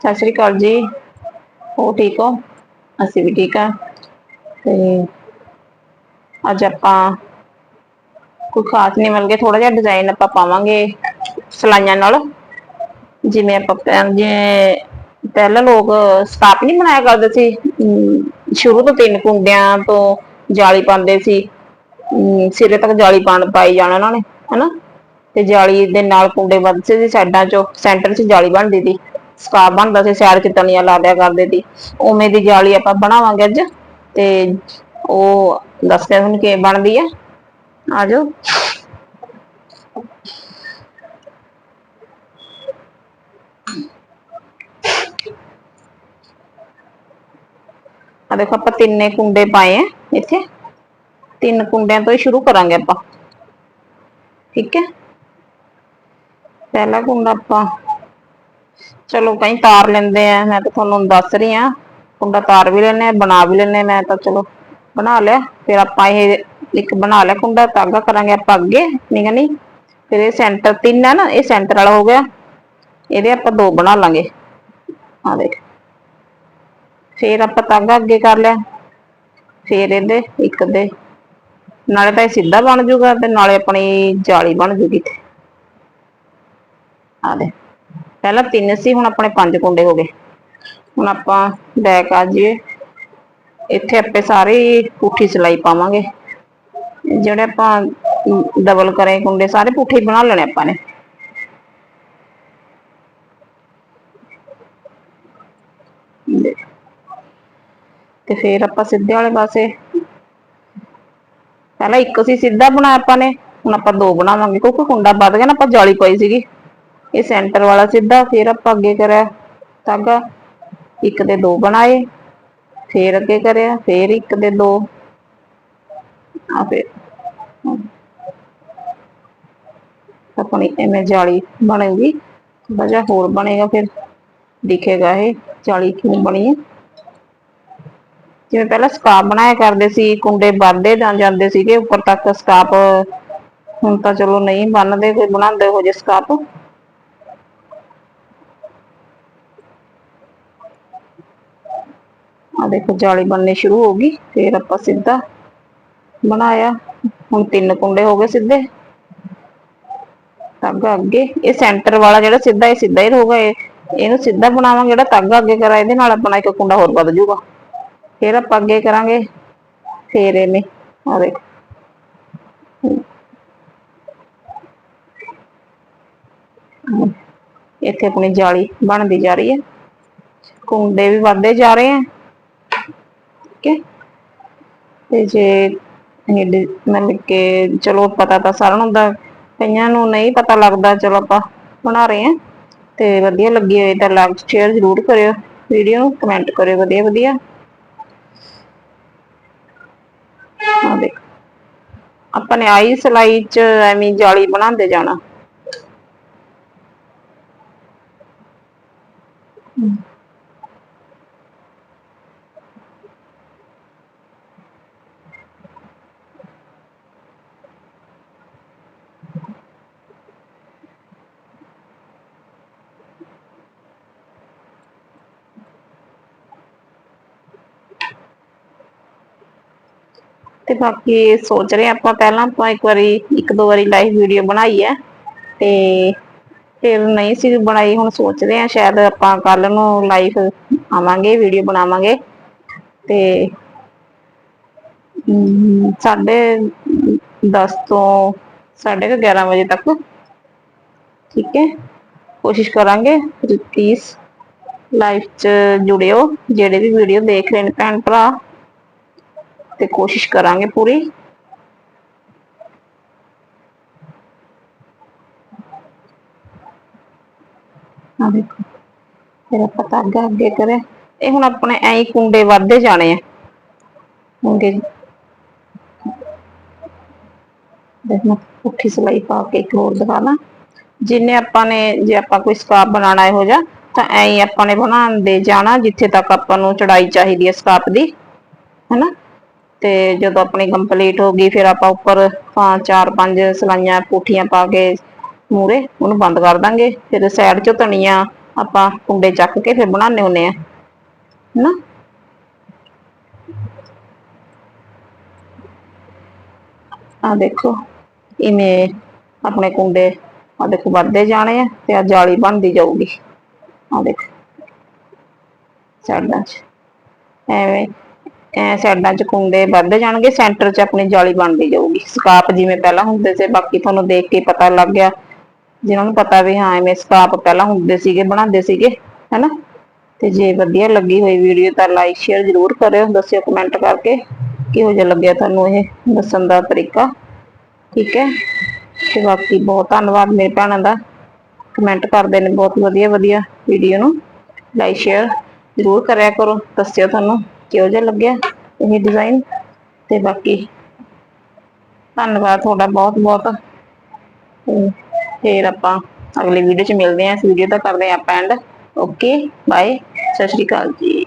ਸਤਿ ਸ਼੍ਰੀ ਅਕਾਲ ਜੀ। ਹੋ ਠੀਕ ਹੋ? ਅਸੀਂ ਵੀ ਠੀਕ ਆ। ਤੇ ਅੱਜ ਆਪਾਂ ਕੋਈ ਖਾਸ ਨਹੀਂ ਮਿਲ ਥੋੜਾ ਜਿਹਾ ਡਿਜ਼ਾਈਨ ਆਪਾਂ ਪਾਵਾਂਗੇ ਸਲਾਈਆਂ ਨਾਲ। ਜਿਵੇਂ ਆਪਾਂ ਪਹਿ- ਜਿਵੇਂ ਪਹਿਲਾਂ ਲੋਕ ਸਕਾਪ ਨਹੀਂ ਬਣਾਇਆ ਕਰਦੇ ਸੀ। ਸ਼ੁਰੂ ਤੋਂ ਤਿੰਨ ਕੁੰਡਿਆਂ ਤੋਂ ਜਾਲੀ ਪਾਉਂਦੇ ਸੀ। ਸਿਰੇ ਤੱਕ ਜਾਲੀ ਪਾਣ ਪਾਈ ਜਾਣਾ ਉਹਨਾਂ ਨੇ, ਹਨਾ। ਤੇ ਜਾਲੀ ਦੇ ਨਾਲ ਕੁੰਡੇ ਵੱਧਦੇ ਸੀ ਸਾਈਡਾਂ 'ਚੋਂ, ਸੈਂਟਰ 'ਚ ਜਾਲੀ ਬਣਦੀ ਸੀ। ਸਕਾਪ ਬਣਦਾ ਸੀ ਸੈਰ 'ਚ ਲਾ ਦਿਆ ਕਰਦੇ ਸੀ। ਉਵੇਂ ਦੀ ਜਾਲੀ ਆਪਾਂ ਬਣਾਵਾਂਗੇ ਅੱਜ ਤੇ ਉਹ ਦੱਸਦੇ ਹੁਣ ਕਿ ਬਣਦੀ ਹੈ ਆ। ਜਾਓ ਆ ਦੇਖੋ ਆਪਾਂ ਤਿੰਨੇ ਕੁੰਡੇ ਪਾਏ ਆ ਇੱਥੇ। ਤਿੰਨ ਕੁੰਡਿਆਂ ਤੋਂ ਹੀ ਸ਼ੁਰੂ ਕਰਾਂਗੇ ਆਪਾਂ। ਠੀਕ ਹੈ। ਪਹਿਲਾ ਕੁੰਡਾ ਆਪਾਂ ਚਲੋ ਕਈ ਤਾਰ ਲੈਂਦੇ ਆ, ਮੈਂ ਤਾਂ ਤੁਹਾਨੂੰ ਦੱਸ ਰਹੀ ਆ। ਕੁੰਡਾ ਤਾਰ ਵੀ ਲੈਣੇ ਆ, ਬਣਾ ਵੀ ਲੈਣੇ ਮੈਂ ਤਾਂ ਚਲੋ ਬਣਾ ਲਿਆ। ਫਿਰ ਆਪਾਂ ਇਹ ਇੱਕ ਬਣਾ ਲਿਆ ਕੁੰਡਾ ਧਾਗਾ ਕਰਾਂਗੇ ਆਪਾਂ ਅੱਗੇ, ਠੀਕ ਹੈ ਫਿਰ ਇਹ ਸੈਂਟਰ ਤਿੰਨ ਹੈ ਨਾ, ਇਹ ਸੈਂਟਰ ਵਾਲਾ ਹੋ ਗਿਆ। ਇਹਦੇ ਆਪਾਂ ਦੋ ਬਣਾ ਲਾਂਗੇ। ਆ ਦੇਖ। ਫਿਰ ਆਪਾਂ ਧਾਗਾ ਅੱਗੇ ਕਰ ਲਿਆ। ਫਿਰ ਇਹਦੇ ਇੱਕ ਦੇ। ਨਾਲੇ ਤਾਂ ਇਹ ਸਿੱਧਾ ਬਣ ਜਾਊਗਾ ਤੇ ਨਾਲੇ ਆਪਣੀ ਜਾਲੀ ਬਣ ਜੂਗੀ ਆ ਦੇ ਪਹਿਲਾਂ ਤਿੰਨ ਸੀ, ਹੁਣ ਆਪਣੇ ਪੰਜ ਕੁੰਡੇ ਹੋ ਗਏ। ਹੁਣ ਆਪਾਂ ਬੈਕ ਆ ਜਾਈਏ। ਇੱਥੇ ਆਪੇ ਸਾਰੇ ਹੀ ਪੁੱਠੀ ਸਿਲਾਈ ਪਾਵਾਂਗੇ। ਜਿਹੜੇ ਆਪਾਂ ਡਬਲ ਕਰੇ ਕੁੰਡੇ, ਸਾਰੇ ਪੁੱਠੇ ਹੀ ਬਣਾ ਲੈਣੇ ਆਪਾਂ ਨੇ। ਦੇਖ। ਤੇ ਫਿਰ ਆਪਾਂ ਸਿੱਧੇ ਵਾਲੇ ਪਾਸੇ। ਪਹਿਲਾਂ ਇੱਕ ਸੀ, ਸਿੱਧਾ ਬਣਾਇਆ ਆਪਾਂ ਨੇ। ਹੁਣ ਆਪਾਂ ਦੋ ਬਣਾਵਾਂਗੇ। ਕਿਉਂਕਿ ਕੁੰਡਾ ਵੱਧ ਗਿਆ ਨਾ, ਆਪਾਂ ਜਾਲੀ ਪਾਈ ਸੀਗੀ। ਇਹ ਸੈਂਟਰ ਵਾਲਾ ਸਿੱਧਾ, ਫਿਰ ਆਪਾਂ ਅੱਗੇ ਕਰਿਆ ਧਾਗਾ ਇੱਕ ਦੇ ਦੋ ਬਣਾਏ, ਫਿਰ ਅੱਗੇ ਕਰਿਆ, ਫਿਰ ਇੱਕ ਦੇ ਦੋ। ਆ ਫਿਰ। ਆਪਣੀ ਐਵੇਂ ਜਾਲੀ ਬਣੇਗੀ। ਥੋੜਾ ਜਿਹਾ ਹੋਰ ਬਣੇਗਾ ਫਿਰ। ਦਿਖੇਗਾ ਇਹ ਜਾਲੀ ਕਿਵੇਂ ਬਣੀ ਹੈ। ਜਿਵੇਂ ਪਹਿਲਾਂ ਸਕਾਪ ਬਣਾਇਆ ਕਰਦੇ ਸੀ, ਕੁੰਡੇ ਵੱਧਦੇ ਜਾਂਦੇ ਸੀਗੇ, ਉੱਪਰ ਤੱਕ ਸਕਾਪ, ਹੁਣ ਤਾਂ ਚਲੋ ਨਹੀਂ ਬੰਨਦੇ ਕੋਈ ਬਣਾਉਂਦੇ ਹੋ ਜੇ ਸਕਾਪ। ਆ ਦੇਖੋ, ਜਾਲੀ ਬਣਨੀ ਸ਼ੁਰੂ ਹੋ ਗਈ, ਫਿਰ ਆਪਾਂ ਸਿੱਧਾ ਬਣਾਇਆ। ਹੁਣ ਤਿੰਨ ਕੁੰਡੇ ਹੋ ਗਏ ਸਿੱਧੇ। ਧਾਗਾ ਅੱਗੇ, ਇਹ ਸੈਂਟਰ ਵਾਲਾ ਜਿਹੜਾ ਸਿੱਧਾ, ਇਹ ਸਿੱਧਾ ਹੀ ਰਹੂਗਾ। ਇਹ, ਇਹਨੂੰ ਸਿੱਧਾ ਬਣਾਵਾਂਗੇ, ਜਿਹੜਾ ਧਾਗਾ ਅੱਗੇ ਕਰਾ ਇਹਦੇ ਨਾਲ ਆਪਣਾ ਇੱਕ ਕੁੰਡਾ ਹੋਰ ਵੱਧ ਜਾਊਗਾ। ਫਿਰ ਆਪਾਂ ਅੱਗੇ ਕਰਾਂਗੇ, ਫੇਰ ਇਹਨੇ ਆ ਦੇਖ। ਇੱਥੇ ਆਪਣੀ ਜਾਲੀ ਬਣਦੀ ਜਾ ਰਹੀ ਹੈ। ਕੁੰਡੇ ਵੀ ਵੱਧਦੇ ਜਾ ਰਹੇ ਆ ਠੀਕ ਤੇ ਜੇ ਮਤਲਬ ਕਿ ਚਲੋ ਪਤਾ ਤਾਂ ਸਾਰਿਆਂ ਨੂੰ ਹੁੰਦਾ, ਕਈਆਂ ਨੂੰ ਨਹੀਂ ਪਤਾ ਲੱਗਦਾ, ਚਲੋ ਆਪਾਂ ਬਣਾ ਰਹੇ ਆ ਤੇ ਵਧੀਆ ਲੱਗੀ ਹੋਈ ਤਾਂ ਲਾਈਕ ਸ਼ੇਅਰ ਜ਼ਰੂਰ ਕਰਿਓ ਵੀਡੀਓ ਨੂੰ ਕਮੈਂਟ ਕਰਿਓ, ਵਧੀਆ ਵਧੀਆ। ਆ ਦੇਖ, ਆਪਾਂ ਨੇ ਆਈ ਸਲਾਈ ਚ ਐਵੇਂ ਜਾਲੀ ਬਣਾਉਂਦੇ ਜਾਣਾ। ਤੇ ਬਾਕੀ ਸੋਚ ਰਹੇ ਆਪਾਂ ਪਹਿਲਾਂ ਆਪਾਂ ਇੱਕ ਵਾਰੀ ਇੱਕ ਦੋ ਵਾਰੀ ਲਾਈਵ ਵੀਡੀਓ ਬਣਾਈ ਹੈ। ਤੇ ਫਿਰ ਨਹੀਂ ਸੀ ਬਣਾਈ ਹੁਣ ਸੋਚਦੇ ਆ ਸ਼ਾਇਦ ਆਪਾਂ ਕੱਲ ਨੂੰ ਲਾਈਵ ਆਵਾਂਗੇ ਵੀਡੀਓ ਬਣਾਵਾਂਗੇ। ਤੇ ਅਮ, ਸਾਢੇ 10 ਤੋਂ ਸਾਢੇ ਕੁ 11 ਵਜੇ ਤੱਕ। ਠੀਕ ਹੈ। ਕੋਸ਼ਿਸ਼ ਕਰਾਂਗੇ ਪਲੀਜ਼ ਲਾਈਵ ਚ ਜੁੜਿਓ ਜਿਹੜੇ ਵੀ ਵੀਡੀਓ ਦੇਖ ਰਹੇ ਨੇ ਭੈਣ ਭਰਾ। ਤੇ ਕੋਸ਼ਿਸ਼ ਕਰਾਂਗੇ ਪੂਰੀ। ਆ ਦੇਖੋ ਫਿਰ ਆਪਾਂ ਧਾਗਾ ਅੱਗੇ ਕਰੇ। ਇਹ ਹੁਣ ਆਪਣੇ ਐਂ ਹੀ ਕੁੰਡੇ ਵੱਧਦੇ ਜਾਣੇ ਆ। ਕੁੰਡੇ ਦੇਖੋ ਪੁੱਠੀ ਸਲਾਈ ਪਾ ਕੇ ਇੱਕ ਹੋਰ ਦਿਖਾ ਦਿਖਾਣਾ ਜਿੰਨੇ ਆਪਾਂ ਨੇ, ਜੇ ਆਪਾਂ ਕੋਈ ਸਕਾਪ ਬਣਾਉਣਾ ਇਹੋ ਜਿਹਾ, ਤਾਂ ਐਂ ਹੀ ਆਪਾਂ ਨੇ ਬਣਾਉਂਦੇ ਜਾਣਾ, ਜਿੱਥੇ ਤੱਕ ਆਪਾਂ ਨੂੰ ਚੜਾਈ ਚਾਹੀਦੀ ਹੈ ਸਕਾਪ ਦੀ, ਹੈਨਾ? ਤੇ ਜਦੋਂ ਆਪਣੀ ਕੰਪਲੀਟ ਹੋ ਗਈ, ਫਿਰ ਆਪਾਂ ਉੱਪਰ ਚਾਰ ਪੰਜ ਸਲਾਈਆਂ, ਪੁੱਠੀਆਂ ਪਾ ਕੇ ਮੂਰੇ ਉਹਨੂੰ ਬੰਦ ਕਰ ਦਾਂਗੇ। ਫਿਰ ਸਾਈਡ ਚੋਂ ਧਨੀਆ ਆਪਾਂ ਕੁੰਡੇ ਚੱਕ ਕੇ ਫਿਰ ਬਣਾਉਣੇ ਹੁੰਨੇ ਆ। ਹਨਾ? ਆ ਦੇਖੋ, ਇਵੇਂ ਆਪਣੇ ਕੁੰਡੇ ਆ ਦੇਖੋ ਵੱਧਦੇ ਜਾਣੇ ਆ ਤੇ ਆ ਜਾਲੀ ਬਣਦੀ ਜਾਊਗੀ। ਆ ਦੇਖੋ, ਸਾਈਡਾਂ 'ਚ। ਐਵੇਂ ਐ ਸਾਈਡਾਂ 'ਚ ਕੁੰਡੇ ਵੱਧ ਜਾਣਗੇ ਸੈਂਟਰ 'ਚ ਆਪਣੀ ਜਾਲੀ ਬਣਦੀ ਜਾਊਗੀ। ਸਕਾਪ ਜਿਵੇਂ ਪਹਿਲਾਂ ਹੁੰਦੇ ਸੀ, ਬਾਕੀ ਤੁਹਾਨੂੰ ਦੇਖ ਕੇ ਪਤਾ ਲੱਗ ਗਿਆ। ਜਿਨ੍ਹਾਂ ਨੂੰ ਪਤਾ ਵੀ ਹਾਂ, ਐਵੇਂ ਸਕਾਪ ਪਹਿਲਾਂ ਹੁੰਦੇ ਸੀਗੇ, ਬਣਾਉਂਦੇ ਸੀਗੇ, ਹੈਨਾ? ਤੇ ਜੇ ਵਧੀਆ ਲੱਗੀ ਹੋਈ ਵੀਡੀਓ ਤਾਂ ਲਾਈਕ ਸ਼ੇਅਰ ਜ਼ਰੂਰ ਕਰਿਓ, ਦੱਸਿਓ ਕਮੈਂਟ ਕਰਕੇ, ਕਿਹੋ ਜਿਹਾ ਲੱਗਿਆ ਤੁਹਾਨੂੰ ਇਹ ਦੱਸਣ ਦਾ ਤਰੀਕਾ। ਠੀਕ ਹੈ? ਤੇ ਬਾਕੀ ਬਹੁਤ ਧੰਨਵਾਦ ਮੇਰੇ ਭੈਣਾਂ ਦਾ। ਕਮੈਂਟ ਕਰਦੇ ਨੇ ਬਹੁਤ ਵਧੀਆ ਵਧੀਆ ਵੀਡੀਓ ਨੂੰ। ਲਾਈਕ ਸ਼ੇਅਰ ਜ਼ਰੂਰ ਕਰਿਆ ਕਰੋ, ਦੱਸਿਓ ਤੁਹਾਨੂੰ। ਕਿਹੋ ਜਿਹਾ ਲੱਗਿਆ ਇਹ ਡਿਜ਼ਾਈਨ ਤੇ ਬਾਕੀ ਧੰਨਵਾਦ ਤੁਹਾਡਾ ਬਹੁਤ ਬਹੁਤ। ਫੇਰ ਆਪਾਂ ਅਗਲੀ ਵੀਡੀਓ 'ਚ ਮਿਲਦੇ ਹਾਂ, ਇਸ ਵੀਡੀਓ ਦਾ ਕਰਦੇ ਹਾਂ ਆਪਾਂ ਐਂਡ ਓਕੇ ਬਾਏ ਸਤਿ ਸ਼੍ਰੀ ਅਕਾਲ ਜੀ।